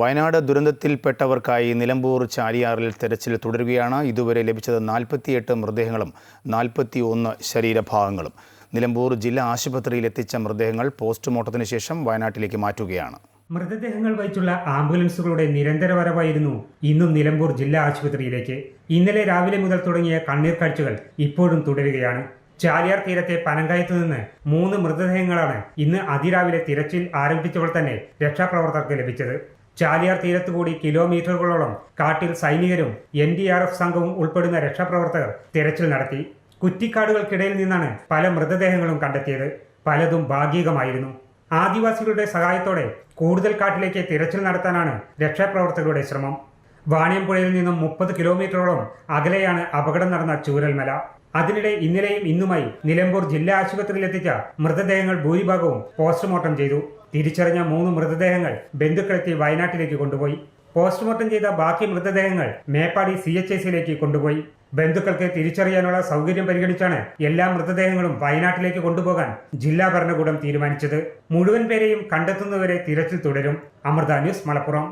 വയനാട് ദുരന്തത്തിൽപ്പെട്ടവർക്കായി നിലമ്പൂർ ചാലിയാറിൽ തെരച്ചിൽ തുടരുകയാണ്. ഇതുവരെ ലഭിച്ചത് നാൽപ്പത്തിയെട്ട് മൃതദേഹങ്ങളും നാൽപ്പത്തി ഒന്ന് ശരീരഭാഗങ്ങളും. നിലമ്പൂർ ജില്ലാ ആശുപത്രിയിൽ എത്തിച്ച മൃതദേഹങ്ങൾ പോസ്റ്റ്മോർട്ടത്തിന് ശേഷം വയനാട്ടിലേക്ക് മാറ്റുകയാണ്. മൃതദേഹങ്ങൾ വഹിച്ചുള്ള ആംബുലൻസുകളുടെ നിരന്തര വരവായിരുന്നു ഇന്നും നിലമ്പൂർ ജില്ലാ ആശുപത്രിയിലേക്ക്. ഇന്നലെ രാവിലെ മുതൽ തുടങ്ങിയ കണ്ണീർ കാഴ്ചകൾ ഇപ്പോഴും തുടരുകയാണ്. ചാലിയാർ തീരത്തെ പനങ്കായത്തു നിന്ന് മൂന്ന് മൃതദേഹങ്ങളാണ് ഇന്ന് അതിരാവിലെ തിരച്ചിൽ ആരംഭിച്ചപ്പോൾ തന്നെ രക്ഷാപ്രവർത്തകർക്ക് ലഭിച്ചത്. ചാലിയാർ തീരത്തുകൂടി കിലോമീറ്ററുകളോളം കാട്ടിൽ സൈനികരും എൻ ഡി ആർ എഫ് സംഘവും ഉൾപ്പെടുന്ന രക്ഷാപ്രവർത്തകർ തിരച്ചിൽ നടത്തി. കുറ്റിക്കാടുകൾക്കിടയിൽ നിന്നാണ് പല മൃതദേഹങ്ങളും കണ്ടെത്തിയത്. പലതും ഭാഗികമായിരുന്നു. ആദിവാസികളുടെ സഹായത്തോടെ കൂടുതൽ കാട്ടിലേക്ക് തിരച്ചിൽ നടത്താനാണ് രക്ഷാപ്രവർത്തകരുടെ ശ്രമം. വാണിയമ്പുഴയിൽ നിന്നും മുപ്പത് കിലോമീറ്ററോളം അകലെയാണ് അപകടം നടന്ന ചൂരൽമല. അതിനിടെ ഇന്നലെയും ഇന്നുമായി നിലമ്പൂർ ജില്ലാ ആശുപത്രിയിലെത്തിച്ച മൃതദേഹങ്ങൾ ഭൂരിഭാഗവും പോസ്റ്റ്മോർട്ടം ചെയ്തു. തിരിച്ചറിഞ്ഞ മൂന്ന് മൃതദേഹങ്ങൾ ബന്ധുക്കളെത്തി വയനാട്ടിലേക്ക് കൊണ്ടുപോയി. പോസ്റ്റ്മോർട്ടം ചെയ്ത ബാക്കി മൃതദേഹങ്ങൾ മേപ്പാടി സി എച്ച് കൊണ്ടുപോയി. ബന്ധുക്കൾക്ക് തിരിച്ചറിയാനുള്ള സൗകര്യം പരിഗണിച്ചാണ് എല്ലാ മൃതദേഹങ്ങളും വയനാട്ടിലേക്ക് കൊണ്ടുപോകാൻ ജില്ലാ ഭരണകൂടം തീരുമാനിച്ചത്. മുഴുവൻ പേരെയും കണ്ടെത്തുന്നവരെ തിരച്ചിൽ തുടരും. അമൃത ന്യൂസ് മലപ്പുറം.